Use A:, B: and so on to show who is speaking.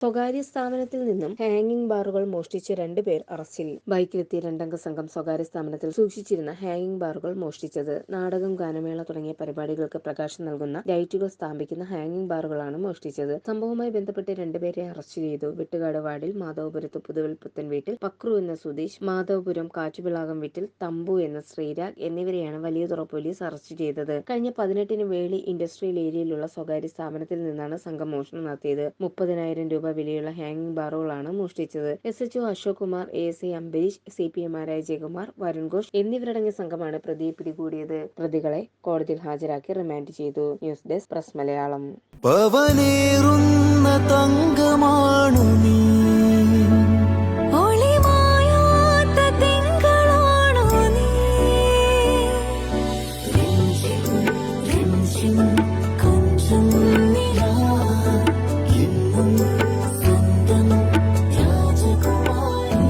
A: സ്വകാര്യ സ്ഥാപനത്തിൽ നിന്നും ഹാങ്ങിംഗ് ബാറുകൾ മോഷ്ടിച്ച രണ്ടുപേർ അറസ്റ്റിൽ. ബൈക്കിലെത്തിയ രണ്ടംഗ സംഘം സ്വകാര്യ സ്ഥാപനത്തിൽ സൂക്ഷിച്ചിരുന്ന ഹാങ്ങിംഗ് ബാറുകൾ മോഷ്ടിച്ചത്. നാടകം ഗാനമേള തുടങ്ങിയ പരിപാടികൾക്ക് പ്രകാശം നൽകുന്ന ലൈറ്റുകൾ സ്ഥാപിക്കുന്ന ഹാങ്ങിംഗ് ബാറുകളാണ് മോഷ്ടിച്ചത്. സംഭവവുമായി ബന്ധപ്പെട്ട് രണ്ടുപേരെ അറസ്റ്റ് ചെയ്തു. വെട്ടുകാട് വാർഡിൽ മാധവപുരത്ത് പുതുവിൽ പുത്തൻ വീട്ടിൽ പക്രു എന്ന സുധീഷ് മാധവപുരം കാറ്റുപിളാകം വീട്ടിൽ തമ്പു എന്ന ശ്രീരാഗ് എന്നിവരെയാണ് വലിയതുറ പോലീസ് അറസ്റ്റ് ചെയ്തത്. കഴിഞ്ഞ പതിനെട്ടിന് വേളി ഇൻഡസ്ട്രിയൽ ഏരിയയിലുള്ള സ്വകാര്യ സ്ഥാപനത്തിൽ നിന്നാണ് സംഘം മോഷണം നടത്തിയത്. മുപ്പതിനായിരം രൂപ വിലയുള്ള ഹാങ്ങിംഗ് ബാറുകളാണ് മോഷ്ടിച്ചത്. S H O Ashok Kumar A S I Ambareesh C P എമാരായ Jayakumar Varun Ghosh എന്നിവരടങ്ങിയ സംഘമാണ് പ്രതിയെ പിടികൂടിയത്. പ്രതികളെ കോടതിയിൽ ഹാജരാക്കി റിമാൻഡ് ചെയ്തു. News desk press Malayalam.
B: പവനേറുന്ന തങ്കമാണു നീ.
C: ഒളിമായാത്ത തിങ്കളാണോ രാജകുമാരി